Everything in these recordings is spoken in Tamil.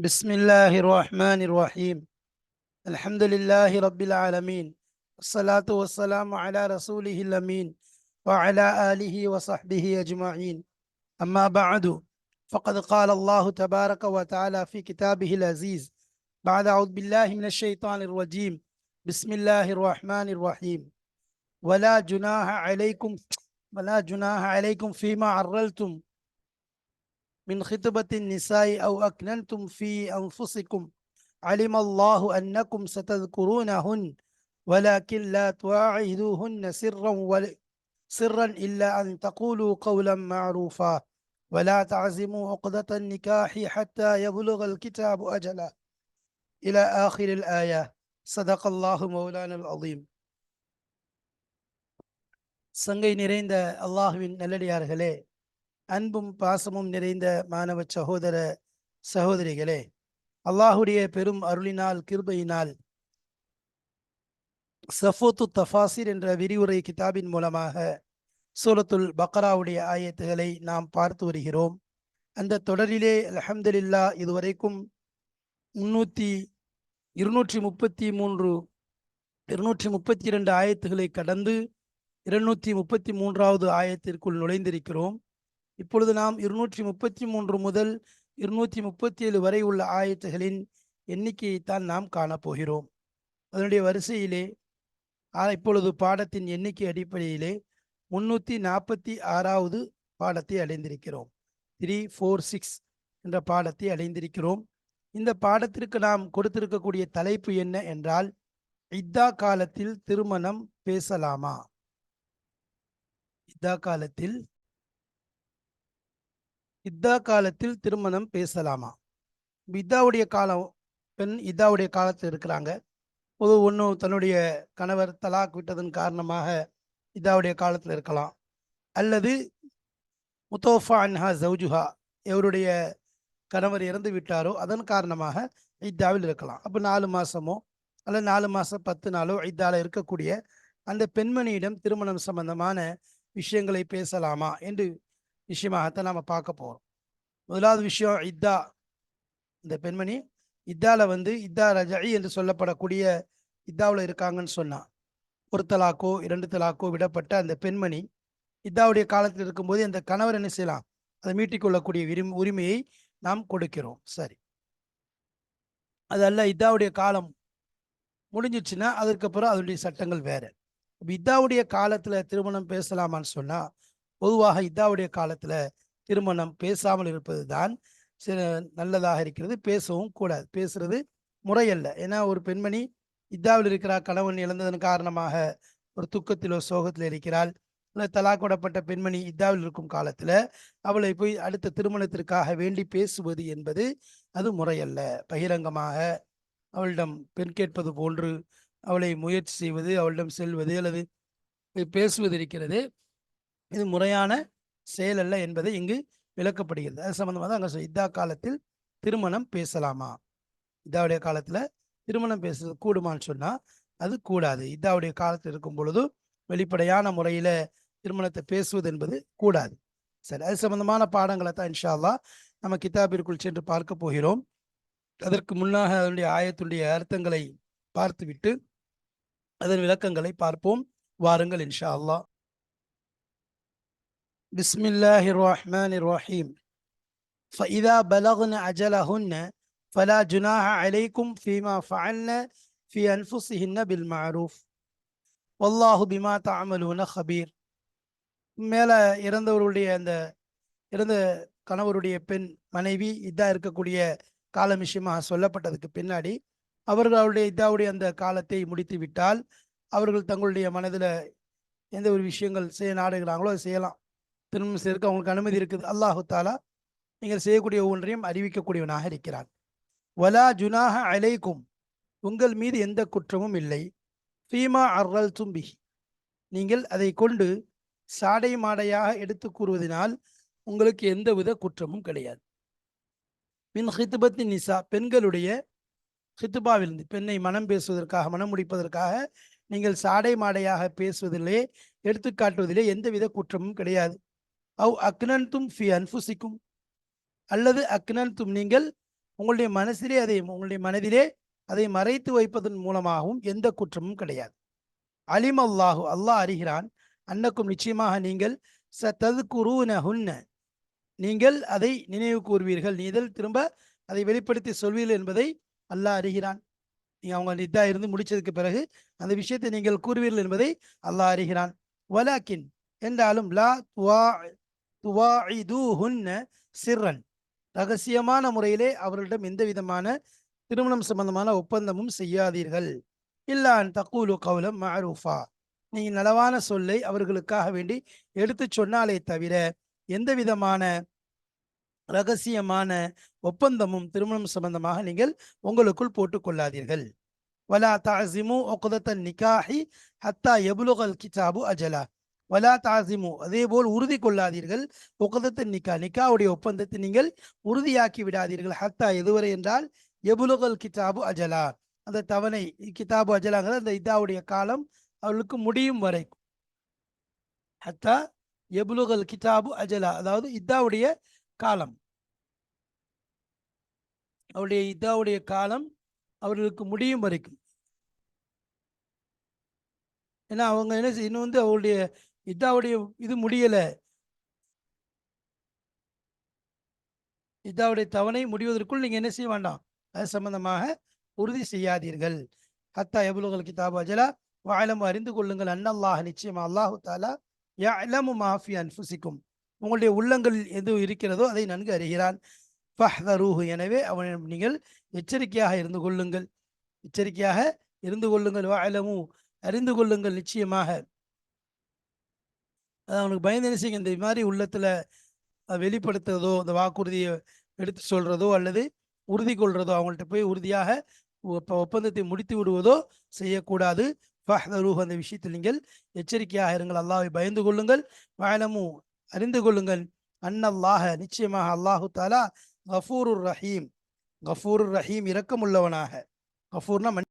بسم الله الرحمن الرحيم. الحمد لله رب العالمين. الصلاة والسلام على رسوله الأمين وعلى آله وصحبه أجمعين. أما بعد فقد قال الله تبارك وتعالى في كتابه العزيز بعد أعوذ بالله من الشيطان الرجيم. بسم الله الرحمن الرحيم. ولا جناح عليكم ولا جناح عليكم فيما عرلتم. من خطبة النساء أو أكننتم في أنفسكم علم الله أنكم ستذكرونهن ولكن لا تواعدوهن سرا ول... سرا إلا أن تقولوا قولا معروفا ولا تعزموا عقدة النكاح حتى يبلغ الكتاب أجله إلى آخر الآية صدق الله مولانا العظيم சங்கை நிறைந்த அல்லாஹுவின் நல்லடியார்களே அன்பும் பாசமும் நிறைந்த மாணவ சகோதர சகோதரிகளே அல்லாஹுடைய பெரும் அருளினால் கிருபையினால் சஃபோத்து தஃபாசிர் என்ற விரிவுரை கிதாபின் மூலமாக சூரத்துல் பக்ராவுடைய ஆயத்துகளை நாம் பார்த்து வருகிறோம். அந்த தொடரிலே அலமதுல்லா இதுவரைக்கும் முன்னூற்றி இருநூற்றி முப்பத்தி மூன்று இருநூற்றி முப்பத்தி இரண்டு ஆயத்துகளை கடந்து இருநூற்றி முப்பத்தி மூன்றாவது ஆயத்திற்குள் நுழைந்திருக்கிறோம். இப்பொழுது நாம் இருநூற்றி முப்பத்தி மூன்று முதல் இருநூற்றி முப்பத்தி ஏழு வரை உள்ள ஆயத்துகளின் எண்ணிக்கையைத்தான் நாம் காணப்போகிறோம். அதனுடைய வரிசையிலே இப்பொழுது பாடத்தின் எண்ணிக்கை அடிப்படையிலே முன்னூற்றி நாற்பத்தி ஆறாவது பாடத்தை அடைந்திருக்கிறோம். த்ரீ ஃபோர் சிக்ஸ் என்ற பாடத்தை அடைந்திருக்கிறோம். இந்த பாடத்திற்கு நாம் கொடுத்திருக்கக்கூடிய தலைப்பு என்ன என்றால் இத்தா காலத்தில் திருமணம் பேசலாமா? இத்தா காலத்தில் இத்தா காலத்தில் திருமணம் பேசலாமா? இத்தாவுடைய காலம் பெண் இத்தாவுடைய காலத்தில் இருக்கிறாங்க. பொது ஒன்று தன்னுடைய கணவர் தலாக் விட்டதன் காரணமாக இதாவுடைய காலத்தில் இருக்கலாம். அல்லது முத்தோஃபா அன்ஹா ஜவுஜுஹா எவருடைய கணவர் இறந்து விட்டாரோ அதன் காரணமாக இத்தாவில் இருக்கலாம். அப்போ நாலு மாதமோ அல்லது நாலு மாதம் பத்து நாளோ இத்தால இருக்கக்கூடிய அந்த பெண்மணியிடம் திருமணம் சம்பந்தமான விஷயங்களை பேசலாமா? என்று விஷயமாகத்தான் நாம் பார்க்க போகிறோம் முதலாவது விஷயம் இத்தா. இந்த பெண்மணி இத்தால வந்து இத்தா ரஜாயி என்று சொல்லப்படக்கூடிய இத்தாவில் இருக்காங்கன்னு சொன்னான். ஒரு தலாக்கோ இரண்டு தலாக்கோ விடப்பட்ட அந்த பெண்மணி இத்தாவுடைய காலத்தில் இருக்கும்போது அந்த கணவர் என்ன செய்யலாம்? அதை மீட்டிக்கொள்ளக்கூடிய விரும் உரிமையை நாம் கொடுக்கிறோம். சரி. அதல்ல இத்தாவுடைய காலம் முடிஞ்சிச்சுன்னா அதுக்கப்புறம் அதனுடைய சட்டங்கள் வேற. இத்தாவுடைய காலத்துல திருமணம் பேசலாமான்னு சொன்னா பொதுவாக இத்தாவுடைய காலத்துல திருமணம் பேசாமல் இருப்பது தான் சில நல்லதாக இருக்கிறது. பேசவும் கூடாது. பேசுறது முறையல்ல. ஏன்னா ஒரு பெண்மணி இத்தாவில் இருக்கிறார் கணவன் இழந்ததன் காரணமாக ஒரு துக்கத்திலோ சோகத்தில் இருக்கிறாள். இல்லை தலாக்கொடப்பட்ட பெண்மணி இத்தாவில் இருக்கும் காலத்தில் அவளை போய் அடுத்த திருமணத்திற்காக வேண்டி பேசுவது என்பது அது முறையல்ல. பகிரங்கமாக அவளிடம் பெண் கேட்பது போன்று அவளை முயற்சி செய்வது அவளிடம் செல்வது அல்லது பேசுவது இருக்கிறது. இது முறையான செயல் அல்ல என்பதை இங்கு விளக்கப்படுகிறது. அது சம்பந்தமாக தான் அங்கே இத்தா காலத்தில் திருமணம் பேசலாமா? இதாவுடைய காலத்தில் திருமணம் பேசுறது கூடுமான்னு சொன்னால் அது கூடாது. இதாவுடைய காலத்தில் இருக்கும் பொழுது வெளிப்படையான முறையில் திருமணத்தை பேசுவது என்பது கூடாது. சரி அது சம்பந்தமான பாடங்களை தான் இன்ஷால்லா நம்ம கிதாபிற்குள் சென்று பார்க்க போகிறோம். அதற்கு முன்னாக அதனுடைய ஆயத்துடைய அர்த்தங்களை பார்த்துவிட்டு அதன் விளக்கங்களை பார்ப்போம். வாருங்கள் இன்ஷா அல்லா بسم الله الرحمن الرحيم فإذا بلغن أجلهن فلا جناح عليكم فيما فعلن في أنفسهن بالمعروف والله بما تعملون خبير மேல இறந்தவருடைய அந்த இறந்த கணவருடைய பெண் மனைவி இதா இருக்கக்கூடிய காலம் விஷயமாக சொல்லப்பட்டதுக்கு பின்னாடி அவர்களுடைய இதாவுடைய அந்த காலத்தை முடித்து விட்டால் அவர்கள் தங்களுடைய மனதில் எந்த ஒரு விஷயங்கள் செய்ய நாடுகிறாங்களோ அதை செய்யலாம் திருமணம் செய்யறதுக்கு அவங்களுக்கு அனுமதி இருக்குது. அல்லாஹு தாலா நீங்கள் செய்யக்கூடிய ஒவ்வொன்றையும் அறிவிக்கக்கூடியவனாக இருக்கிறான். வலா ஜுனாக அலைக்கும். உங்கள் மீது எந்த குற்றமும் இல்லை. ஃபீமா அர்ரல் தும்பி நீங்கள் அதை கொண்டு சாடை மாடையாக எடுத்து கூறுவதனால் உங்களுக்கு எந்தவித குற்றமும் கிடையாது. மின் ஹித்துபத்தி நிசா பெண்களுடைய ஹித்துபாவிலிருந்து பெண்ணை மனம் பேசுவதற்காக மனம் முடிப்பதற்காக நீங்கள் சாடை மாடையாக பேசுவதிலே எடுத்துக்காட்டுவதிலே எந்தவித குற்றமும் கிடையாது. அவ் அக்னன்தும் ஃபி அன்புசிக்கும் அல்லது அக்னன்தும் நீங்கள் உங்களுடைய மனசிலே அதை உங்களுடைய மனதிலே அதை மறைத்து வைப்பதன் மூலமாகவும் எந்த குற்றமும் கிடையாது. அலிம் அல்லாஹு அல்லாஹ் அறிகிறான் அன்னக்கும் நிச்சயமாக நீங்கள் ச ததுக்குருன ஹுன்ன நீங்கள் அதை நினைவு கூறுவீர்கள் நீதல் திரும்ப அதை வெளிப்படுத்தி சொல்வீர்கள் என்பதை அல்லாஹ் அறிகிறான். நீங்கள் அவங்க நித்தா இருந்து முடிச்சதுக்கு பிறகு அந்த விஷயத்தை நீங்கள் கூறுவீர்கள் என்பதை அல்லாஹ் அறிகிறான். வலாக்கின் என்றாலும் லா துவா துவாஇதூஹுன்ன சிர்ரன். ரகசியமான முறையிலே அவர்களிடம் எந்த விதமான திருமணம் சம்பந்தமான ஒப்பந்தமும் செய்யாதீர்கள். இல்லான் தக்கூலு கவுலம் மஹரூஃபா நீங்கள் நலவான சொல்லை அவர்களுக்காக வேண்டி எடுத்து சொன்னாலே தவிர எந்த விதமான ரகசியமான ஒப்பந்தமும் திருமணம் சம்பந்தமாக நீங்கள் உங்களுக்குள் போட்டுக்கொள்ளாதீர்கள் வலா தாசிமு ஒக்குதத்தன் நிக்காஹி ஹத்தா எபுலுகல் கிதாபு அஜலா. வலா தாசிமு. அதே போல் உறுதி கொள்ளாதீர்கள். ஒக்கதத்தின் நிக்கா நிக்காவுடைய ஒப்பந்தத்தை நீங்கள் உறுதியாக்கி விடாதீர்கள். ஹத்தா எதுவரை என்றால் எபுலுகல் கிதாபு அஜலா. அந்த தவணை கிதாபு அஜலாங்கிறது அந்த இதாவுடைய காலம் அவளுக்கு முடியும் வரை. ஹத்தா எபுலுகல் கிதாபு அஜலா அதாவது இதாவுடைய காலம். அவருடைய இதாவுடைய காலம் அவர்களுக்கு முடியும் வரைக்கும். ஏன்னா அவங்க என்ன செய்ய- இன்னும் வந்து அவருடைய இதாவுடைய இது முடியல. இதாவுடைய தவணை முடிவதற்குள் நீங்க என்ன செய்ய வேண்டாம்? அது சம்பந்தமாக உறுதி செய்யாதீர்கள். ஹத்தா எபுலுகல் கிதாபா ஜலா வாழம் அறிந்து கொள்ளுங்கள். அன்னல்லாஹ் நிச்சயமா அல்லாஹு தாலா யஅலமு மாஃபி அன்புசிக்கும் உங்களுடைய உள்ளங்கள் எது இருக்கிறதோ அதை நன்கு அறிகிறான். ஃபஹ்தரூஹு. எனவே அவனிடம் நீங்கள் எச்சரிக்கையாக இருந்து கொள்ளுங்கள். எச்சரிக்கையாக இருந்து கொள்ளுங்கள். வாழமு அறிந்து கொள்ளுங்கள். நிச்சயமாக அது அவனுக்கு பயந்து என்ன செய்யுங்க இந்த மாதிரி உள்ளத்துல வெளிப்படுத்துறதோ இந்த வாக்குறுதியை எடுத்து சொல்றதோ அல்லது உறுதி கொள்றதோ அவங்கள்ட்ட போய் உறுதியாக ஒப்பந்தத்தை முடித்து விடுவதோ செய்யக்கூடாது. ஃபஹ்தரூஹ் அந்த விஷயத்தில் நீங்கள் எச்சரிக்கையாக இருங்கள். அல்லாவை பயந்து கொள்ளுங்கள். வாழமு அறிந்து கொள்ளுங்கள். அன்னல்லாஹ நிச்சயமாக அல்லாஹு தாலா கஃபூருர் ரஹீம். கஃபூருர் ரஹீம் இரக்கமுள்ளவனாக. கஃபூர்னா மன்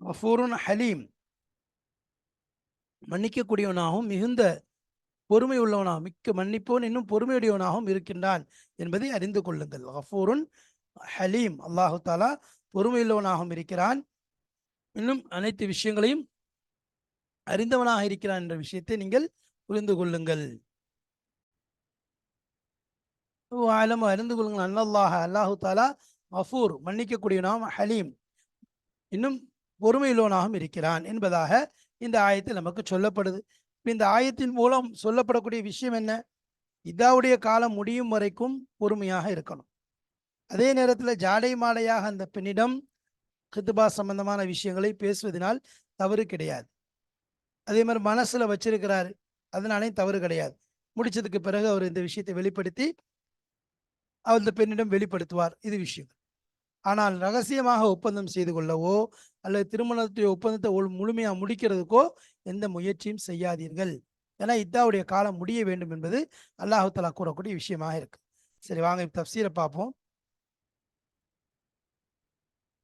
கஃபூருன் ஹலீம். மன்னிக்கக்கூடியவனாகவும் மிகுந்த பொறுமை உள்ளவனாகவும் மிக்க மன்னிப்போன் இன்னும் பொறுமையுடையவனாகவும் இருக்கின்றான் என்பதை அறிந்து கொள்ளுங்கள். கஃபூருன் ஹலீம். அல்லாஹு தாலா பொறுமையுள்ளவனாகவும் இருக்கிறான். இன்னும் அனைத்து விஷயங்களையும் அறிந்தவனாக இருக்கிறான் என்ற விஷயத்தை நீங்கள் புரிந்து கொள்ளுங்கள். ஆலம் அறிந்து கொள்ளுங்கள். அன்னல்லாஹ அல்லாஹு தாலா மஃபூர் மன்னிக்கக்கூடியவனாகவும் ஹலீம். இன்னும் பொறுமையுள்ளவனாகவும் இருக்கிறான் என்பதாக இந்த ஆயத்தில் நமக்கு சொல்லப்படுது. இந்த ஆயத்தின் மூலம் சொல்லப்படக்கூடிய விஷயம் என்ன? இதாவுடைய காலம் முடியும் வரைக்கும் பொறுமையாக இருக்கணும். அதே நேரத்தில் ஜாடை மாடையாக அந்த பெண்ணிடம் கித்துபா சம்பந்தமான விஷயங்களை பேசுவதனால் தவறு கிடையாது. அதே மாதிரி மனசில் வச்சிருக்கிறாரு. அதனாலே தவறு கிடையாது. முடிச்சதுக்கு பிறகு அவர் இந்த விஷயத்தை வெளிப்படுத்தி அந்த பெண்ணிடம் வெளிப்படுத்துவார். இது விஷயம் ஆனால் ரகசியமாக ஒப்பந்தம் செய்து கொள்ளவோ அல்லது திருமணத்துடைய ஒப்பந்தத்தை முழுமையாக முடிக்கிறதுக்கோ எந்த முயற்சியும் செய்யாதீர்கள். ஏன்னா இத்தாவுடைய காலம் முடிய வேண்டும் என்பது அல்லாஹாலா கூறக்கூடிய விஷயமாக இருக்கு. சரி வாங்க தப்சீரை பார்ப்போம்.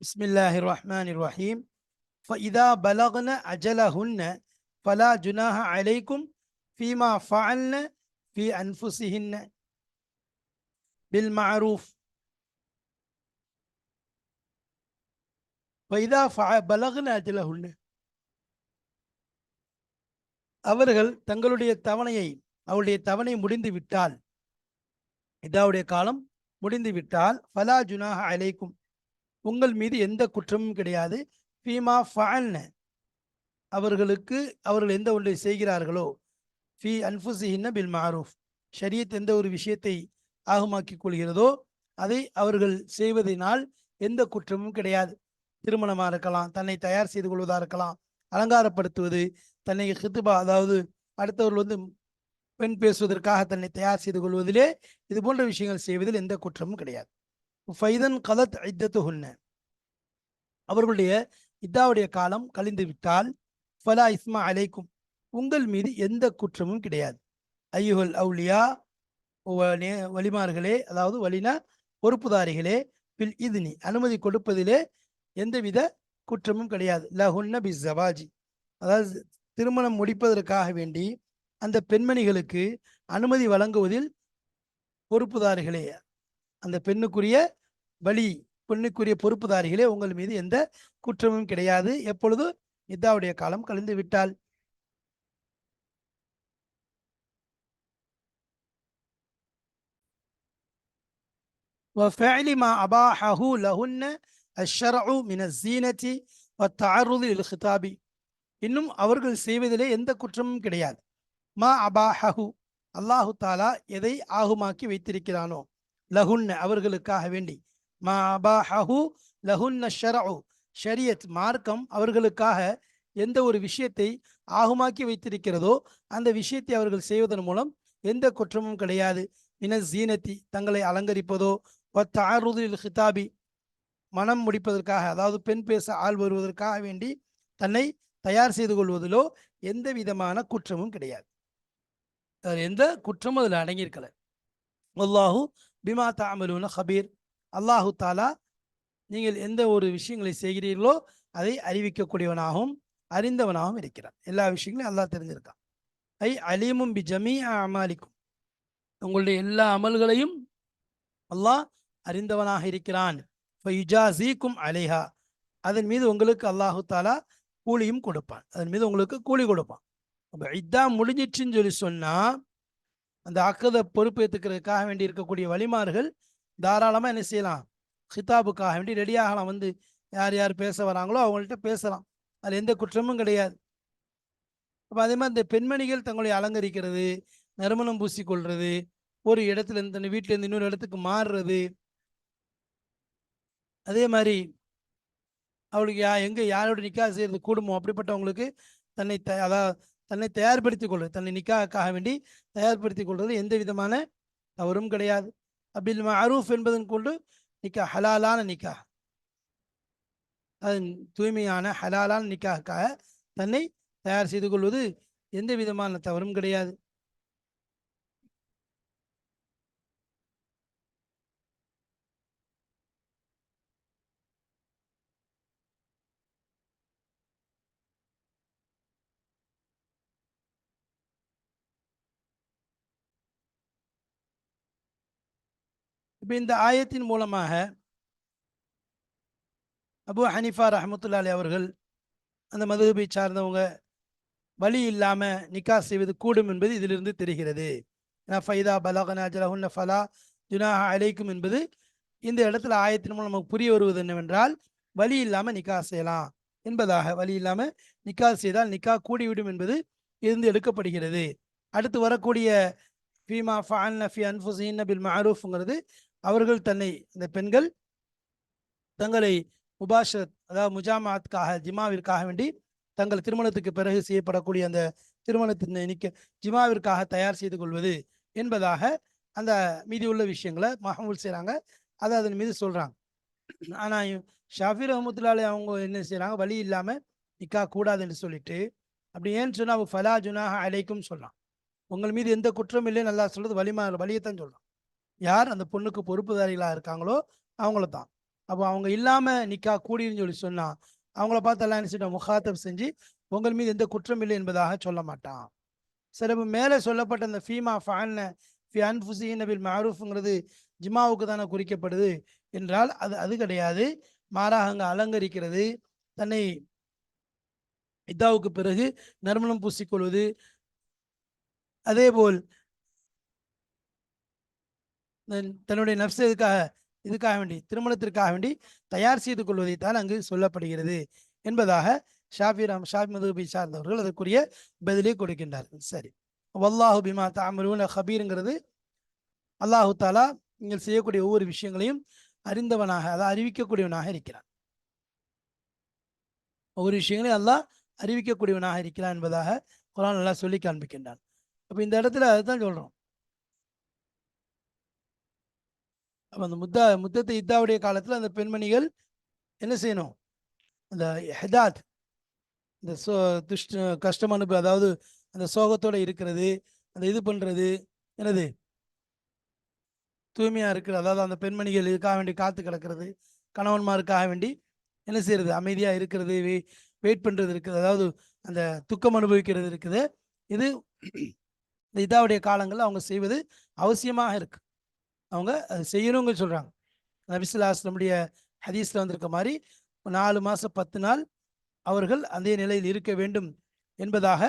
பிஸ்மில்லாஹி ரஹ்மான் ரஹீம் இதா பலகன அஜலஹுன்ன பலா ஜுனாஹ அலைக்கும் ஃபீமா ஃபஅல்ன ஃபி அன்ஃபுசிஹின்ன பில் மஅரூஃப் பைதா பலகுன அஜலகுன்னு அவர்கள் தங்களுடைய தவணையை அவருடைய தவணை முடிந்து விட்டால் இதாவுடைய காலம் முடிந்து விட்டால் ஃபலா ஜுனாக அலைக்கும் உங்கள் மீது எந்த குற்றமும் கிடையாது. ஃபீமா ஃபால்ன அவர்களுக்கு அவர்கள் எந்த ஒன்றை செய்கிறார்களோ ஃபி அன்ஃபுசிஹின்ன பில் மாரூஃப் ஷரியத் எந்த ஒரு விஷயத்தை ஆகமாக்கிக் கொள்கிறதோ அதை அவர்கள் செய்வதனால் எந்த குற்றமும் கிடையாது. திருமணமா இருக்கலாம் தன்னை தயார் செய்து கொள்வதா இருக்கலாம் அலங்காரப்படுத்துவது தன்னை ஹித்துபா அதாவது அடுத்தவர்கள் வந்து பெண் பேசுவதற்காக தன்னை தயார் செய்து கொள்வதிலே இது போன்ற விஷயங்கள் செய்வதில் எந்த குற்றமும் கிடையாது. ஃபைதன் கலத் ஐத்தத்துஹுன்ன அவர்களுடைய இத்தாவுடைய காலம் கழிந்து விட்டால் ஃபலா இஸ்மா அலைக்கும். உங்கள் மீது எந்த குற்றமும் கிடையாது. ஐயுகல் அவுலியா வலிமார்களே அதாவது வலினா பொறுப்புதாரிகளே பில் இதுனி அனுமதி கொடுப்பதிலே எந்தவித குற்றமும் கிடையாது லஹுன்ன பி ஜவாஜி அதாவது திருமணம் முடிப்பதற்காக வேண்டி அந்த பெண்மணிகளுக்கு அனுமதி வழங்குவதில் பொறுப்புதாரிகளே அந்த பெண்ணுக்குரிய வழி பெண்ணுக்குரிய பொறுப்புதாரிகளே உங்கள் மீது எந்த குற்றமும் கிடையாது எப்பொழுது இதாவுடைய காலம் கழிந்து விட்டால் وفعل ما أباحه لهن அஷரஉ மின சீனத்தி தாருதி ஹிதாபி இன்னும் அவர்கள் செய்வதிலே எந்த குற்றமும் கிடையாது. மா அபாஹஹு அல்லாஹு தாலா எதை ஆகுமாக்கி வைத்திருக்கிறானோ? லஹுன்ன அவர்களுக்காக வேண்டி. மா அபாஹஹு லஹுன்ன ஷரஉ ஷரியத் மார்க்கம் அவர்களுக்காக எந்த ஒரு விஷயத்தை ஆகுமாக்கி வைத்திருக்கிறதோ அந்த விஷயத்தை அவர்கள் செய்வதன் மூலம் எந்த குற்றமும் கிடையாது. மின ஜீனத்தி தங்களை அலங்கரிப்பதோ ஒத்த ஆறுதில் ஹிதாபி. மனம் முடிப்பதற்காக அதாவது பெண் பேச ஆள் வருவதற்காக வேண்டி தன்னை தயார் செய்து கொள்வதிலோ எந்த விதமான குற்றமும் கிடையாது. அதில் எந்த குற்றமும் அதில் அடங்கியிருக்கல. அல்லாஹு பிமா தாமலுன ஹபீர் அல்லாஹு தாலா நீங்கள் எந்த ஒரு விஷயங்களை செய்கிறீர்களோ அதை அறிவிக்கக்கூடியவனாகவும் அறிந்தவனாகவும் இருக்கிறான். எல்லா விஷயங்களையும் அல்லாஹ் தெரிஞ்சிருக்கான். ஐ அலீமும் பி ஜமீ அமாலிக்கும். உங்களுடைய எல்லா அமல்களையும் அல்லாஹ் அறிந்தவனாக இருக்கிறான். ஃபயுஜாசீக்கும் அலைஹா அதன் மீது உங்களுக்கு அல்லாஹு தாலா கூலியும் கொடுப்பான். அதன் மீது உங்களுக்கு கூலி கொடுப்பான். அப்போ இதா முடிஞ்சிச்சுன்னு சொல்லி சொன்னால் அந்த அக்கதை பொறுப்பேற்றுக்கிறதுக்காக வேண்டி இருக்கக்கூடிய வழிமார்கள் தாராளமாக என்ன செய்யலாம்? ஹிதாபுக்காக வேண்டி ரெடியாகலாம் வந்து யார் யார் பேச வராங்களோ அவங்கள்ட்ட பேசலாம். அதில் எந்த குற்றமும் கிடையாது. அப்போ அதே மாதிரி இந்த பெண்மணிகள் தங்களை அலங்கரிக்கிறது நறுமணம் பூசிக்கொள்றது ஒரு இடத்துல இருந்து வீட்டிலேருந்து இன்னொரு இடத்துக்கு மாறுறது அதே மாதிரி அவளுக்கு யா எங்கே யாரோட நிக்கா செய்கிறது கூடுமோ அப்படிப்பட்டவங்களுக்கு தன்னை த அதாவது தன்னை தயார்படுத்திக் கொள்வது தன்னை நிக்காக்காக வேண்டி தயார்படுத்திக் கொள்வது எந்த விதமான தவறும் கிடையாது. அபில் அரூஃப் என்பதன் கொண்டு நிக்கா ஹலாலான நிக்கா அது தூய்மையான ஹலாலான நிக்காக்காக தன்னை தயார் செய்து கொள்வது எந்த விதமான தவறும் கிடையாது. இப்போ இந்த ஆயத்தின் மூலமாக அபு ஹனிஃபா ரஹமத்துல்லாலி அவர்கள் அந்த மதுகபை சார்ந்தவங்க வழி இல்லாமல் நிக்கா செய்வது கூடும் என்பது இதிலிருந்து தெரிகிறது. ஃபைதா பலகனா ஜலஹுன்ன ஃபலா ஜுனாஹா அலைக்கும் என்பது இந்த இடத்துல ஆயத்தின் மூலம் நமக்கு புரிய வருவது என்னவென்றால் வழி இல்லாமல் நிக்கா செய்யலாம் என்பதாக. வழி இல்லாமல் நிக்கா செய்தால் நிக்கா கூடிவிடும் என்பது இருந்து எடுக்கப்படுகிறது. அடுத்து வரக்கூடிய ஃபீமா ஃபான் ஃபி அன்ஃபுசின் பில் மஹரூஃப்ங்கிறது அவர்கள் தன்னை இந்த பெண்கள் தங்களை முபாஷத் அதாவது முஜாமாத்காக ஜிமாவிற்காக வேண்டி தங்கள் திருமணத்துக்கு பிறகு செய்யப்படக்கூடிய அந்த திருமணத்தின் நிக்க ஜிமாவிற்காக தயார் செய்து கொள்வது என்பதாக அந்த மீதி உள்ள விஷயங்களை மஹமூல் செய்கிறாங்க அதை அதன் மீது சொல்கிறாங்க ஆனால் ஷாஃபி ரஹமத்துல்லாலே அவங்க என்ன செய்கிறாங்க வழி இல்லாமல் நிக்கா கூடாது என்று சொல்லிட்டு அப்படி ஏன்னு சொன்னால் அவங்க ஃபலா ஜுனாக அழைக்கும் சொல்லலாம் உங்கள் மீது எந்த குற்றம் இல்லைன்னு நல்லா சொல்கிறது வலிமா வழியைத்தான் சொல்லலாம் யார் அந்த பொண்ணுக்கு பொறுப்புதாரிகளாக இருக்காங்களோ அவங்கள தான். அப்போ அவங்க இல்லாமல் நிக்கா கூடின்னு சொல்லி சொன்னால் அவங்கள பார்த்து எல்லாம் என்ன முகாத்தம் செஞ்சு உங்கள் மீது எந்த குற்றம் இல்லை என்பதாக சொல்ல மாட்டான். சில மேலே சொல்லப்பட்ட அந்த ஃபீமா ஃபான் ஃபி அன்ஃபுசின் நபில் மாரூஃப்ங்கிறது ஜிமாவுக்கு தானே குறிக்கப்படுது என்றால் அது அது கிடையாது. மாறாக அங்கே அலங்கரிக்கிறது தன்னை இதாவுக்கு பிறகு நறுமணம் பூசிக்கொள்வது அதேபோல் தன்னுடைய நப்சு இதுக்காக இதுக்காக வேண்டி திருமணத்திற்காக வேண்டி தயார் செய்து கொள்வதைத்தான் அங்கு சொல்லப்படுகிறது என்பதாக ஷாஃபி ராம் ஷாஃபி மதுபை சார்ந்தவர்கள் அதற்குரிய பதிலே கொடுக்கின்றார்கள். சரி. வல்லாஹு பிமா தாமலூன ஹபீருங்கிறது. அல்லாஹு தாலா நீங்கள் செய்யக்கூடிய ஒவ்வொரு விஷயங்களையும் அறிந்தவனாக அதை அறிவிக்கக்கூடியவனாக இருக்கிறான். ஒவ்வொரு விஷயங்களையும் அல்லாஹ் அறிவிக்கக்கூடியவனாக இருக்கிறான் என்பதாக குரான் நல்லா சொல்லி காண்பிக்கின்றான். அப்போ இந்த இடத்துல அதுதான் சொல்கிறோம் அப்போ அந்த முத்தா முத்தத்தை இத்தாவுடைய காலத்தில் அந்த பெண்மணிகள் என்ன செய்யணும்? அந்த ஹெதாத் இந்த சோ துஷ்ட கஷ்டம் அனுப்பு அதாவது அந்த சோகத்தோடு இருக்கிறது அந்த இது பண்ணுறது என்னது? தூய்மையாக இருக்கிறது அதாவது அந்த பெண்மணிகள் இதுக்காக வேண்டி காத்து கிடக்கிறது கணவன்மாருக்காக வேண்டி என்ன செய்யறது? அமைதியாக இருக்கிறது வெயிட் பண்ணுறது இருக்குது அதாவது அந்த துக்கம் அனுபவிக்கிறது இருக்குது. இது இந்த இதாவுடைய காலங்களில் அவங்க செய்வது அவசியமாக இருக்கு. அவங்க அது செய்யணுங்க சொல்கிறாங்க நபிசுல்லாஸ்லமுடைய ஹதீஸில் வந்திருக்க மாதிரி நாலு மாதம் பத்து நாள் அவர்கள் அதே நிலையில் இருக்க வேண்டும் என்பதாக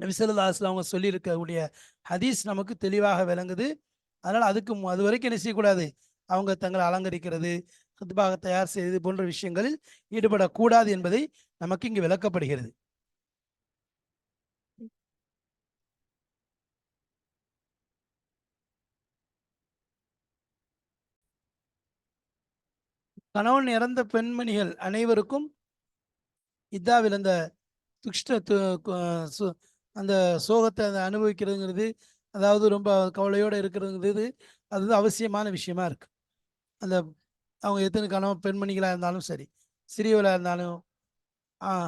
நபிசல்லா அஸ்லாம் அவங்க சொல்லியிருக்கக்கூடிய ஹதீஸ் நமக்கு தெளிவாக விளங்குது. அதனால் அதுக்கு அது வரைக்கும் என்ன செய்யக்கூடாது? அவங்க தங்களை அலங்கரிக்கிறது சுத்தமாக தயார் செய்வது போன்ற விஷயங்களில் ஈடுபடக்கூடாது என்பதை நமக்கு இங்கு விளக்கப்படுகிறது. கணவன் இறந்த பெண்மணிகள் அனைவருக்கும் இத்தாவில் அந்த துஷ்ட அந்த சோகத்தை அதை அனுபவிக்கிறதுங்கிறது அதாவது ரொம்ப கவலையோடு இருக்கிறதுங்கிறது அது அவசியமான விஷயமா இருக்கு. அந்த அவங்க எத்தனை கணவன் பெண்மணிகளாக இருந்தாலும் சரி சிறியவளாக இருந்தாலும்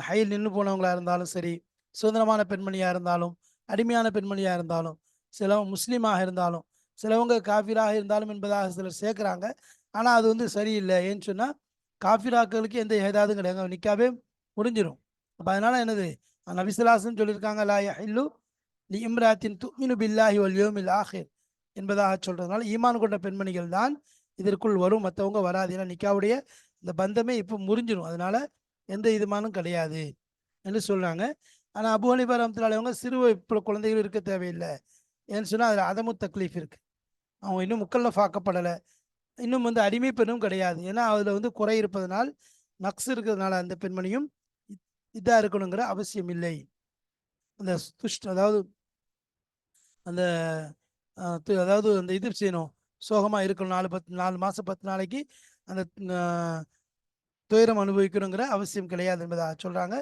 ஹையில் நின்று போனவங்களாக இருந்தாலும் சரி சுதந்திரமான பெண்மணியாக இருந்தாலும் அடிமையான பெண்மணியாக இருந்தாலும் சிலவங்க முஸ்லீமாக இருந்தாலும் சிலவங்க காஃபிராக இருந்தாலும் என்பதாக சிலர் சேர்க்குறாங்க. ஆனால் அது வந்து சரியில்லை. ஏன்னு சொன்னால் காஃபிராக்களுக்கு எந்த ஏதாவது கிடையாது. நிற்காவே முடிஞ்சிடும் அப்போ அதனால் என்னது? நபிசுலாசன் சொல்லியிருக்காங்க லா இல்லு லி இம்ராத்தின் துமினு பில்லாஹி வல்யோமில் ஆஹிர் என்பதாக சொல்கிறதுனால ஈமான் கொண்ட பெண்மணிகள் தான் இதற்குள் வரும். மற்றவங்க வராது. ஏன்னா நிக்காவுடைய இந்த பந்தமே இப்போ முறிஞ்சிடும் அதனால எந்த இதுமானும் கிடையாது என்று சொல்கிறாங்க ஆனால் அபு ஹனிபா ரஹமத்துலாலவங்க சிறு இப்போ குழந்தைகள் இருக்க தேவையில்லை. ஏன்னு சொன்னால் அதில் அதமு தக்லீஃப் இருக்குது அவங்க இன்னும் முக்கல்ல பார்க்கப்படலை இன்னும் வந்து அடிமை பெண்ணும் கிடையாது. ஏன்னா அதில் வந்து குறை இருப்பதனால் நக்ஸ் இருக்கிறதுனால அந்த பெண்மணியும் இதாக இருக்கணுங்கிற அவசியம் இல்லை. அந்த துஷ்ட அதாவது அந்த அதாவது அந்த இது செய்யணும். சோகமாக இருக்கணும். நாலு பத்து நாலு மாதம் பத்து நாளைக்கு அந்த துயரம் அனுபவிக்கணுங்கிற அவசியம் கிடையாது என்பதாக சொல்கிறாங்க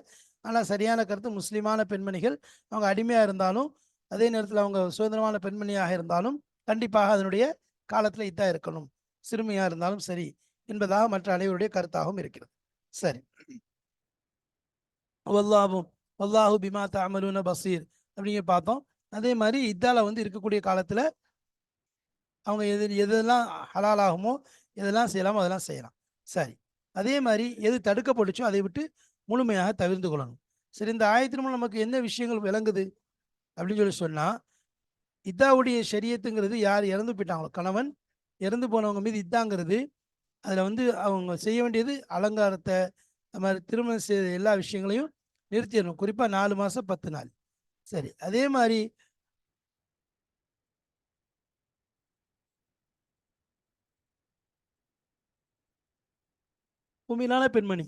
ஆனால் சரியான கருத்து முஸ்லீமான பெண்மணிகள் அவங்க அடிமையாக இருந்தாலும் அதே நேரத்தில் அவங்க சுதந்திரமான பெண்மணியாக இருந்தாலும் கண்டிப்பாக அதனுடைய காலத்தில் இதாக இருக்கணும். சிறுமியாக இருந்தாலும் சரி என்பதாக மற்ற அனைவருடைய கருத்தாகவும் இருக்கிறது. சரி. வல்லாஹும் வல்லாஹு பிமா தாமலுன பசீர் அப்படிங்க பார்த்தோம். அதே மாதிரி இதால வந்து இருக்கக்கூடிய காலத்தில் அவங்க எது எதெல்லாம் ஹலாலாகுமோ எதெல்லாம் செய்யலாமோ அதெல்லாம் செய்யலாம். சரி. அதே மாதிரி எது தடுக்கப்பட்டுச்சோ அதை விட்டு முழுமையாக தவிர்த்து கொள்ளணும். சரி இந்த ஆயத்தின் மூலம் நமக்கு என்ன விஷயங்கள் விளங்குது அப்படின்னு சொல்லி சொன்னால் இதாவுடைய சரியத்துங்கிறது யார் இறந்து போயிட்டாங்களோ கணவன் இறந்து போனவங்க மீது இதாங்கிறது அதில் வந்து அவங்க செய்ய வேண்டியது அலங்காரத்தை அது மாதிரி திருமணம் செய்த எல்லா விஷயங்களையும் நிறுத்திடணும். குறிப்பாக நாலு மாதம் பத்து நாள். சரி அதே மாதிரி உண்மையிலான பெண்மணி.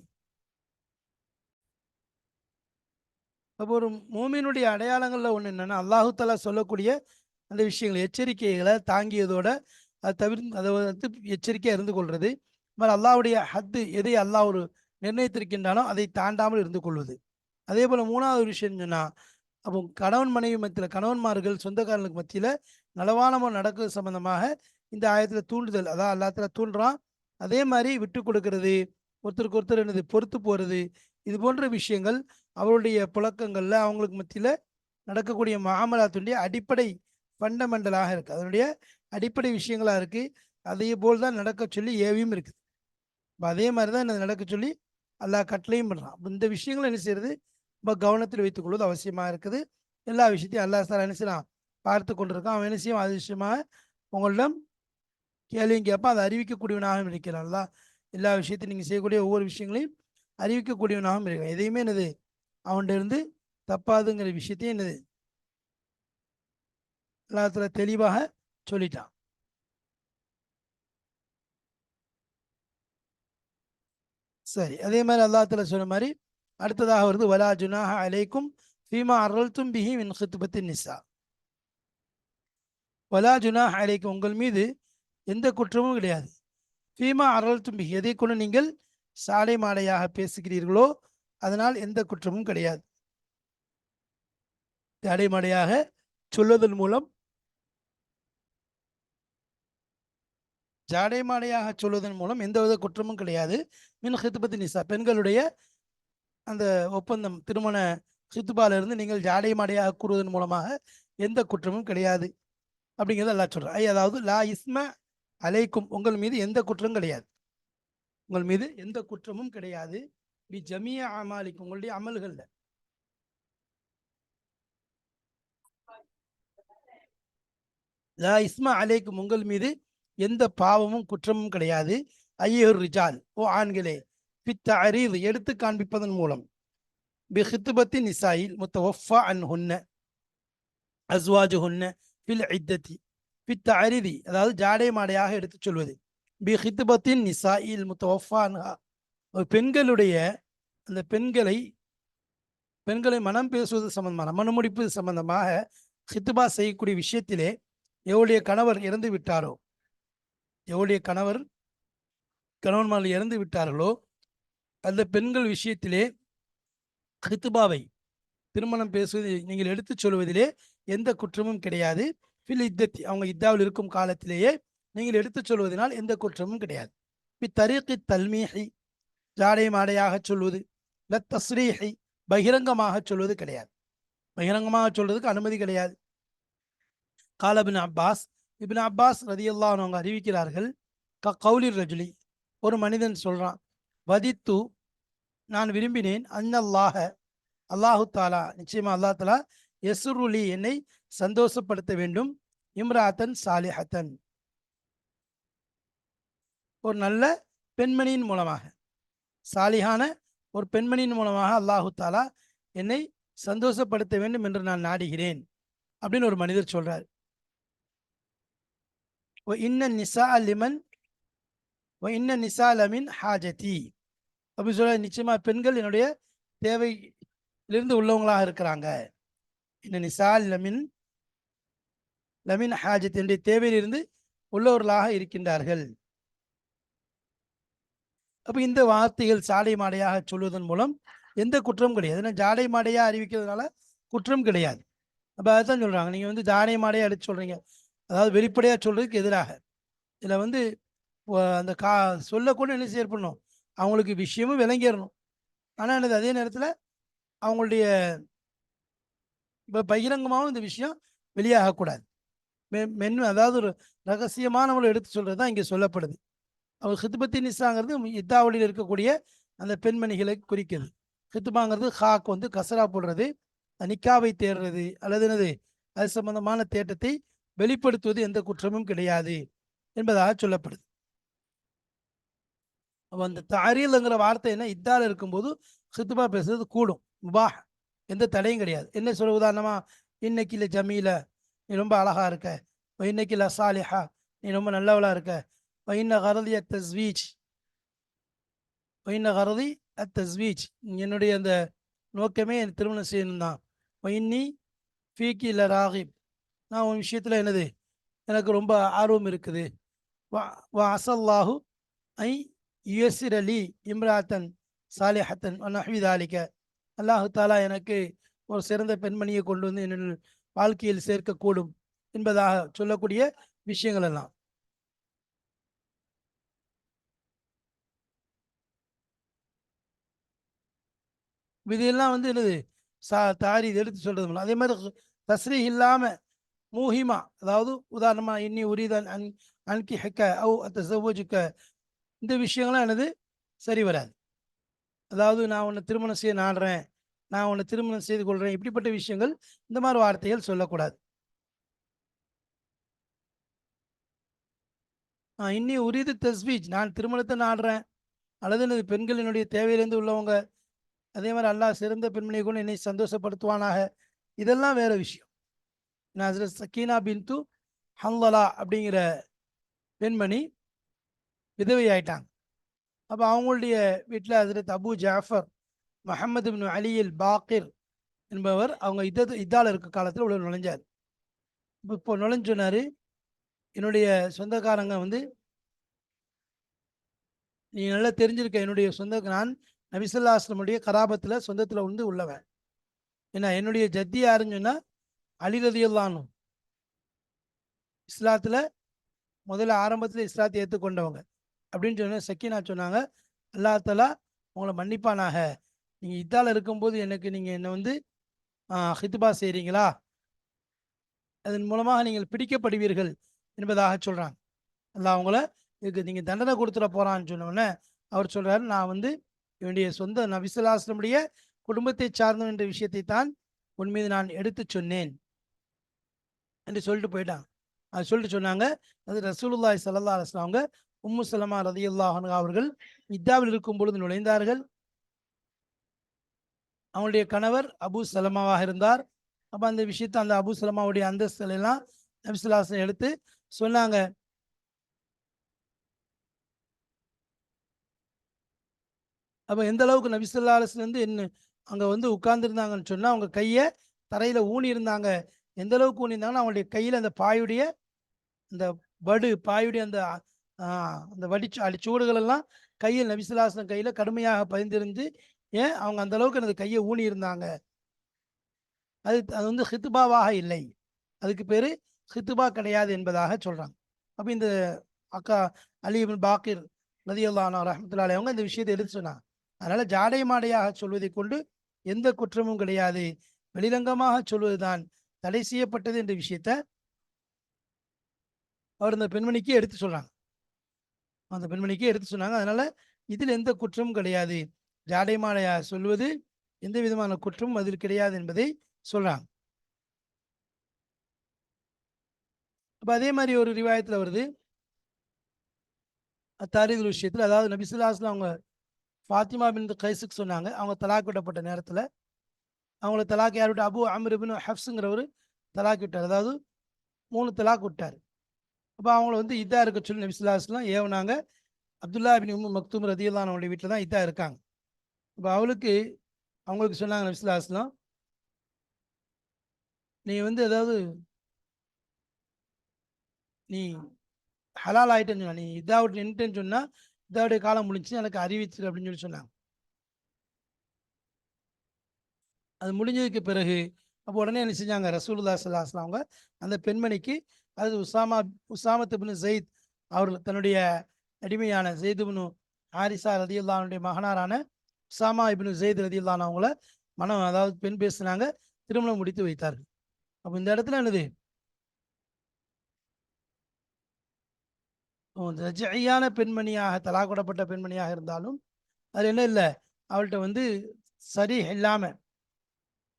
அப்போ ஒரு மோமினுடைய அடையாளங்களில் ஒன்று என்னென்னா அல்லாஹுத்தலா சொல்லக்கூடிய அந்த விஷயங்கள் எச்சரிக்கைகளை தாங்கியதோட அதை தவிர்த்து அதை வந்து எச்சரிக்கையாக இருந்து கொள்வது மாதிரி அல்லாவுடைய ஹத்து எதை அல்லாஹ் ஒரு நிர்ணயித்திருக்கின்றானோ அதை தாண்டாமல் இருந்து கொள்வது. அதே போல் மூணாவது விஷயம் சொன்னால் அப்போ கணவன் மனைவி மத்தியில் கணவன்மார்கள் சொந்தக்காரர்களுக்கு மத்தியில் நலவானமாக நடக்கிறது சம்பந்தமாக இந்த ஆயத்தில் தூண்டுதல். அதான் எல்லாத்துல தூண்டுறான். அதே மாதிரி விட்டு கொடுக்கறது ஒருத்தருக்கு ஒருத்தர் என்னது பொறுத்து போகிறது இது போன்ற விஷயங்கள் அவருடைய புழக்கங்களில் அவங்களுக்கு மத்தியில் நடக்கக்கூடிய மாமலாத்துடைய அடிப்படை ஃபண்டமெண்டலாக இருக்குது அதனுடைய அடிப்படை விஷயங்களாக இருக்குது அதே போல் தான் நடக்க சொல்லி ஏவியும் இருக்குது. அதே மாதிரி தான் நடக்க சொல்லி எல்லா கட்டளையும் பண்ணுறான் இந்த விஷயங்களும் என்ன செய்யறது? ரொம்ப கவனத்தில் வைத்துக் கொள்வது அவசியமாக இருக்குது. எல்லா விஷயத்தையும் அல்லா சார் என்ன செய்யலாம் பார்த்து கொண்டிருக்கான். அவன் என்ன செய்யும்? அது விஷயமாக உங்களிடம் கேள்வியும் கேட்பான். அதை அறிவிக்கக்கூடியவனாகவும் இருக்கிறான். எல்லா விஷயத்தையும் நீங்கள் செய்யக்கூடிய ஒவ்வொரு விஷயங்களையும் அறிவிக்கக்கூடியவனாகவும் இருக்கான் எதையுமே என்னது? அவன்கிட்ட இருந்து தப்பாதுங்கிற விஷயத்தையும் என்னது? எல்லாத்துல தெளிவாக சொல்லிட்டான் சரி அதே மாதிரி அல்லாத்துல சொன்ன மாதிரி அடுத்ததாக வருது வலா ஜுனாஹ அலைக்கும் ஃபீமா அருள் தும்பிஹி மின் ஹித்துபத்தி நிசா வலா ஜுனாஹ் அலைக்கும் உங்கள் மீது எந்த குற்றமும் கிடையாது. ஃபீமா அருள்தும் பிஹி. எதை கொண்டு நீங்கள் சாலை மாலையாக பேசுகிறீர்களோ அதனால் எந்த குற்றமும் கிடையாது. மாடையாக சொல்வதன் மூலம் ஜாடை மாடையாக சொல்வதன் மூலம் எந்தவித குற்றமும் கிடையாது. மின் ஹித்துபத்தி நிசா. பெண்களுடைய அந்த ஒப்பந்தம் திருமண இருந்து நீங்கள் ஜாடை மாடையாக கூறுவதன் மூலமாக எந்த குற்றமும் கிடையாது. அப்படிங்கிறத எல்லாம் சொல்கிறேன் ஐ அதாவது லா இஸ்ம அலைக்கும் உங்கள் மீது எந்த குற்றமும் கிடையாது. உங்கள் மீது எந்த குற்றமும் கிடையாது. பி ஜமிய அமாலிக்கும் உங்களுடைய அமல்களில். லா இஸ்மா அலைக்கும் உங்கள் மீது எந்த பாவமும் குற்றமும் கிடையாது. ஐயர் ரிஜால் ஓ ஆண்களே பித்த அரீது எடுத்து காண்பிப்பதன் மூலம். பி ஹித்துபத்தி நிசாயில் முத்த ஒஃபா அன் ஹுன்ன அஸ்வாஜு ஹுன்ன பில் இத்தத்தி பித்த அரிதி அதாவது ஜாடை மாடையாக எடுத்துச் சொல்வது. பி ஹித்துபத்தின் நிசாயில் முத்தவஃபா அன்ஹா. பெண்களுடைய அந்த பெண்களை பெண்களை மனம் பேசுவது சம்பந்தமான மனமுடிப்பு சம்பந்தமாக ஹித்துபா செய்யக்கூடிய விஷயத்திலே எவருடைய கணவர் இறந்து விட்டாரோ எவருடைய கணவர் கணவன்மார்கள் இறந்து விட்டார்களோ அந்த பெண்கள் விஷயத்திலே ஹித்துபாவை திருமணம் பேசுவது நீங்கள் எடுத்துச் சொல்வதிலே எந்த குற்றமும் கிடையாது. ஃபில் இத்தத்தி அவங்க இத்தாவில் இருக்கும் காலத்திலேயே நீங்கள் எடுத்துச் சொல்வதனால் எந்த குற்றமும் கிடையாது. பி தரீக்கி தல்மீஹி ஜாடை மாடையாக சொல்வது ல தஸ்ரீஹி பகிரங்கமாக சொல்வது கிடையாது. பகிரங்கமாக சொல்றதுக்கு அனுமதி கிடையாது. காலபின் அப்பாஸ் இபின் அப்பாஸ் ரதியல்லாஹு அவங்க அறிவிக்கிறார்கள் க கௌலிர் ரஜுலி ஒரு மனிதன் சொல்றான் வதித்து நான் விரும்பினேன் அன்னல்லாஹ அல்லாஹு தாலா நிச்சயமா அல்லாஹ் தாலா எசுருலி என்னை சந்தோஷப்படுத்த வேண்டும் இம்ராத்தன் சாலிஹத்தன். ஒரு நல்ல பெண்மணியின் மூலமாக சாலிஹான ஒரு பெண்மணியின் மூலமாக அல்லாஹு தாலா என்னை சந்தோஷப்படுத்த வேண்டும் என்று நான் நாடுகிறேன் அப்படின்னு ஒரு மனிதர் சொல்றார். "வ இன்ன நிசா லிமன் இன்ன நிசா லமின் ஹாஜதி அப்படி சொல்ல நிச்சயமா பெண்கள் என்னுடைய தேவையிலிருந்து உள்ளவங்களாக இருக்கிறாங்க. இன்ன நிசா லமின் லமின் ஹாஜத் என்னுடைய தேவையிலிருந்து உள்ளவர்களாக இருக்கின்றார்கள். அப்போ இந்த வார்த்தைகள் சாடை மாடையாக சொல்வதன் மூலம் எந்த குற்றமும் கிடையாது. ஏன்னா ஜாடை மாடையாக அறிவிக்கிறதுனால குற்றம் கிடையாது. அப்போ அதான் சொல்றாங்க. நீங்க வந்து ஜாடை மாடையாக அடிச்சு சொல்கிறீங்க அதாவது வெளிப்படையாக சொல்கிறதுக்கு எதிராக. இதில் வந்து அந்த கா சொல்லக்கூட என்ன செயற்படணும் அவங்களுக்கு விஷயமும் விளங்கிடணும் ஆனால் என்னது அதே நேரத்தில் அவங்களுடைய இப்போ பகிரங்கமாகவும் இந்த விஷயம் வெளியாகக்கூடாது மெ- மென் அதாவது ஒரு ரகசியமானவங்களை எடுத்து சொல்கிறது தான் இங்கே சொல்லப்படுது. அவர் ஹித்பத்தி நிசாங்கிறது இத்தாவளியில் இருக்கக்கூடிய அந்த பெண்மணிகளை குறிக்கிறது ஹித்பாங்கிறது ஹாக் வந்து கசரா போடுறது நிக்காவை தேடுறது அல்லது என்னது அது சம்பந்தமான தேட்டத்தை வெளிப்படுத்துவது எந்த குற்றமும் கிடையாது என்பதாக சொல்லப்படுது. அப்போ அந்த தாரியல்ங்கிற வார்த்தை என்ன? இத்தால இருக்கும்போது சித்துபா பேசுறது கூடும் முபா எந்த தடையும் கிடையாது. என்ன சொல்ல உதாரணமா? இன்னைக்கு இல்லை ஜமீல நீ ரொம்ப அழகா இருக்க. இன்னைக்கு இல்லை சாலிஹா நீ ரொம்ப நல்லவளா இருக்க. வைன கரதி அத் தஸ்வீஜ். வைன கரதி அத் தஸ்வீஜ். என்னுடைய அந்த நோக்கமே என் திருமணம் செய்யணும் தான் வைன்னி ஃபீக்கி இல்லை ராகிப். நான் உன் விஷயத்தில் என்னது? எனக்கு ரொம்ப ஆர்வம் இருக்குது. வா வா அசல்லாஹு ஐ யுஎஸ்இர் அலி இம்ராத்தன் சாலிஹத்தன் நஹ்விதாலிக்க அல்லாஹு தாலா எனக்கு ஒரு சிறந்த பெண்மணியை கொண்டு வந்து என்னுடைய வாழ்க்கையில் சேர்க்கக்கூடும் என்பதாக சொல்லக்கூடிய விஷயங்கள் எல்லாம். இதையெல்லாம் வந்து என்னது? சா தாரி இது எடுத்து சொல்றது அதே மாதிரி தஸ்ரீ இல்லாமல் மூஹிமா அதாவது உதாரணமா இன்னி உரிதன் அன் அன்கி ஹெக்க அவு அத்த செவ்வஜுக்க இந்த விஷயங்கள்லாம் எனது சரி வராது. அதாவது நான் உன்னை திருமணம் செய்ய நாடுறேன். நான் உன்னை திருமணம் செய்து கொள்றேன். இப்படிப்பட்ட விஷயங்கள் இந்த மாதிரி வார்த்தைகள் சொல்லக்கூடாது. இன்னி உரிது தஸ்வீஜ். நான் திருமணத்தை நாடுறேன். அல்லது எனது பெண்களினுடைய தேவையிலிருந்து உள்ளவங்க. அதே மாதிரி அல்லாஹ் சிறந்த பெண்மணியை கொண்டு என்னை சந்தோஷப்படுத்துவானாக. இதெல்லாம் வேற விஷயம். நான் அதில் சக்கீனா பின்து ஹன்லலா அப்படிங்கிற பெண்மணி விதவை ஆயிட்டாங்க அப்போ அவங்களுடைய வீட்டில் ஹசரத் அபு ஜாஃபர் மஹமது பின் அலியில் பாக்கிர் என்பவர் அவங்க இத இதால் இருக்க காலத்தில் உள்ள நுழைஞ்சார். இப்போ இப்போ நுழைஞ்சு என்னுடைய சொந்தக்காரங்க வந்து நீ நல்லா தெரிஞ்சிருக்க என்னுடைய சொந்த நான் நபிசல்லாஸ்லமுடைய கராபத்தில் சொந்தத்தில் வந்து உள்ளவன். ஏன்னா என்னுடைய ஜத்தி யாருன்னு சொன்னால் அலிரதியுல்லானும் இஸ்லாத்தில் முதல்ல ஆரம்பத்தில் இஸ்லாத்தை ஏற்றுக்கொண்டவங்க அப்படின்னு சொன்ன சக்கீனா சொன்னாங்க அல்லா தலா உங்களை மன்னிப்பானாக. நீங்கள் இத்தால இருக்கும்போது எனக்கு நீங்கள் என்னை வந்து ஹித்துபா செய்கிறீங்களா அதன் மூலமாக நீங்கள் பிடிக்கப்படுவீர்கள் என்பதாக சொல்கிறாங்க அல்லா அவங்கள இதுக்கு நீங்கள் தண்டனை கொடுத்துட போகிறான்னு சொன்னோடனே அவர் சொல்கிறாரு நான் வந்து என்னுடைய சொந்த நபிசுல்லாஸ்லமுடைய குடும்பத்தை சார்ந்த என்ற விஷயத்தை தான் உன் மீது நான் எடுத்து சொன்னேன். என்று சொல்லிட்டு போயிட்டான் அது சொல்லிட்டு சொன்னாங்க அது ரசூலுல்லாய் சல்லா அலைஹி அவங்க உம்மு சலமா அவர்கள் இத்தாவில் இருக்கும் பொழுது நுழைந்தார்கள். அவனுடைய கணவர் அபு சலமாவாக இருந்தார். அப்போ அந்த விஷயத்தை அந்த அபு சலமாவுடைய அந்தஸ்தலாம் நபிசுல்லாசன் எடுத்து சொன்னாங்க. அப்போ எந்த அளவுக்கு நபிசுல்லா அலிஸ்ல வந்து என்ன அங்கே வந்து உட்கார்ந்துருந்தாங்கன்னு சொன்னால் அவங்க கையை தரையில் ஊனி இருந்தாங்க எந்த அளவுக்கு ஊனியிருந்தாங்கன்னா அவங்களுடைய கையில் அந்த பாயுடைய அந்த வடு பாயுடைய அந்த அந்த வடிச்சு அடிச்சூடுகள் எல்லாம் கையில் நபிசுல்லாசன் கையில் கடுமையாக பதிந்திருந்து ஏன் அவங்க அந்த அளவுக்கு அந்த கையை ஊனி இருந்தாங்க? அது அது வந்து ஹித்துபாவாக இல்லை. அதுக்கு பேர் ஹித்துபா கிடையாது என்பதாக சொல்கிறாங்க அப்போ இந்த அக்கா அலிபின் பாக்கிர் நதியுல்லானா ரஹமத்துல்லாலே அவங்க இந்த விஷயத்தை எடுத்து சொன்னாங்க. அதனால் ஜாடை மாடையாக சொல்வதை கொண்டு எந்த குற்றமும் கிடையாது. வெளிரங்கமாக சொல்வதுதான் தடை செய்யப்பட்டது என்ற விஷயத்த அவர் அந்த பெண்மணிக்கு எடுத்து சொல்றாங்க. அந்த பெண்மணிக்கு எடுத்து சொன்னாங்க. அதனால இதில் எந்த குற்றமும் கிடையாது. ஜாடை மாலையா சொல்வது எந்த விதமான குற்றமும் அதில் கிடையாது என்பதை சொல்றாங்க. இப்போ அதே மாதிரி ஒரு ரிவாயத்தில் வருது. தாரிதுல் விஷயத்தில் அதாவது நபிசுல்லாஸ்ல அவங்க ஃபாத்திமா பின் கைஸுக்கு சொன்னாங்க. அவங்க தலாக் விடப்பட்ட நேரத்தில் அவங்கள தலாக் யார் விட்டு? அபு அமிர்பின் ஹப்ஸுங்கிறவர் தலாக் விட்டார். அதாவது மூணு தலாக் விட்டார். அப்போ அவங்கள வந்து இதாக இருக்க சொல்லி நபிசுல்லாஸ்லாம் ஏவனாங்க. அப்துல்லா பின் உம் மக்தூம் ரதியுல்லான் அவங்களுடைய வீட்டில் தான் இதாக இருக்காங்க. இப்போ அவளுக்கு அவங்களுக்கு சொன்னாங்க நபிசுல்லாஸ்லாம் நீ வந்து அதாவது நீ ஹலால் ஆகிட்டேன்னு சொன்னா நீ விட்டு நின்றுட்டேன்னு சொன்னால் இதாவுடைய காலம் முடிஞ்சு எனக்கு அறிவிச்சிரு அப்படின்னு சொல்லி சொன்னாங்க. அது முடிஞ்சதுக்கு பிறகு அப்போ உடனே என்ன செஞ்சாங்க? ரசூலுல்லா சல்லாஸ்லாம் அவங்க அந்த பெண்மணிக்கு அது உசாமா உசாமத் இப்னு ஜெயித் அவர்கள் தன்னுடைய அடிமையான ஜெயிதுப்னு ஹாரிசா ரதியுல்லானுடைய மகனாரான உசாமா இபின் ஜெயித் ரதியுல்லான் அவங்கள மனம் அதாவது பெண் பேசினாங்க திருமணம் முடித்து வைத்தார்கள். அப்போ இந்த இடத்துல என்னது? ரஜையான பெண்மணியாக தலாக்கூடப்பட்ட பெண்மணியாக இருந்தாலும் அது என்ன இல்லை? அவள்கிட்ட வந்து சரி இல்லாமல்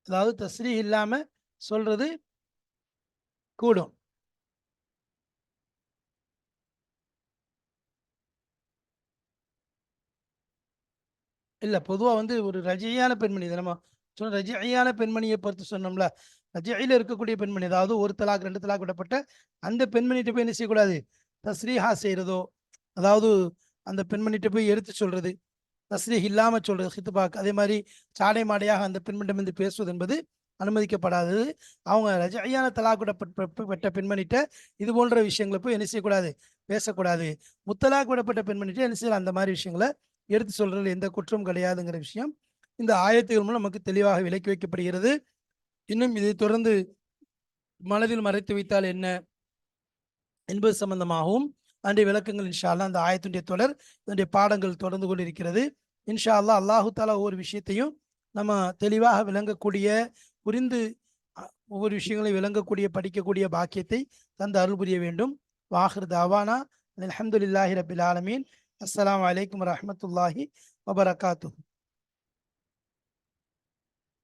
அதாவது தஸ்ரீ இல்லாம சொல்றது கூடும். இல்ல பொதுவா வந்து ஒரு ரஜையான பெண்மணி இதை நம்ம சொன்ன ரஜையான பெண்மணியை பொறுத்து சொன்னோம்ல ரஜையில இருக்கக்கூடிய பெண்மணி அதாவது ஒரு தலாக் ரெண்டு தலாக் விடப்பட்ட அந்த பெண்மணிகிட்ட போய் என்ன செய்யக்கூடாது? தஸ்ரீஹா செய்யறதோ அதாவது அந்த பெண்மணிகிட்ட போய் எடுத்து சொல்றது. தஸ்ரீஹ் இல்லாமல் சொல்றது ஹித்துபாக் அதே மாதிரி சாடை மாடையாக அந்த பெண்மணிடமிருந்து பேசுவது என்பது அனுமதிக்கப்படாதது. அவங்க ரஜையான தலாக் பெண்மணிகிட்ட இது போன்ற விஷயங்களை போய் என்ன செய்யக்கூடாது? பேசக்கூடாது. முத்தலாக் விடப்பட்ட பெண்மணிகிட்ட என்ன செய்யலாம்? அந்த மாதிரி விஷயங்களை எடுத்து சொல்றதுல எந்த குற்றமும் கிடையாதுங்கிற விஷயம் இந்த ஆயத்துகள் மூலம் நமக்கு தெளிவாக விலக்கி வைக்கப்படுகிறது. இன்னும் இதை தொடர்ந்து மனதில் மறைத்து வைத்தால் என்ன? என்பது சம்பந்தமாகவும் அன்றைய விளக்கங்கள் இன்ஷால்லாம் அந்த ஆயத்துடைய தொடர் இதனுடைய பாடங்கள் தொடர்ந்து கொண்டிருக்கிறது. இன்ஷா அல்லா அல்லாஹு தாலா ஒவ்வொரு விஷயத்தையும் நம்ம தெளிவாக விளங்கக்கூடிய புரிந்து ஒவ்வொரு விஷயங்களையும் விளங்கக்கூடிய படிக்கக்கூடிய பாக்கியத்தை தந்து அருள் புரிய வேண்டும். வாஹிர் தாவானா. அல்ஹம்துலில்லாஹி ரபில் ஆலமீன். அஸ்லாம் வலைக்கம் வரமத்துல்லாஹி வபரகாத்து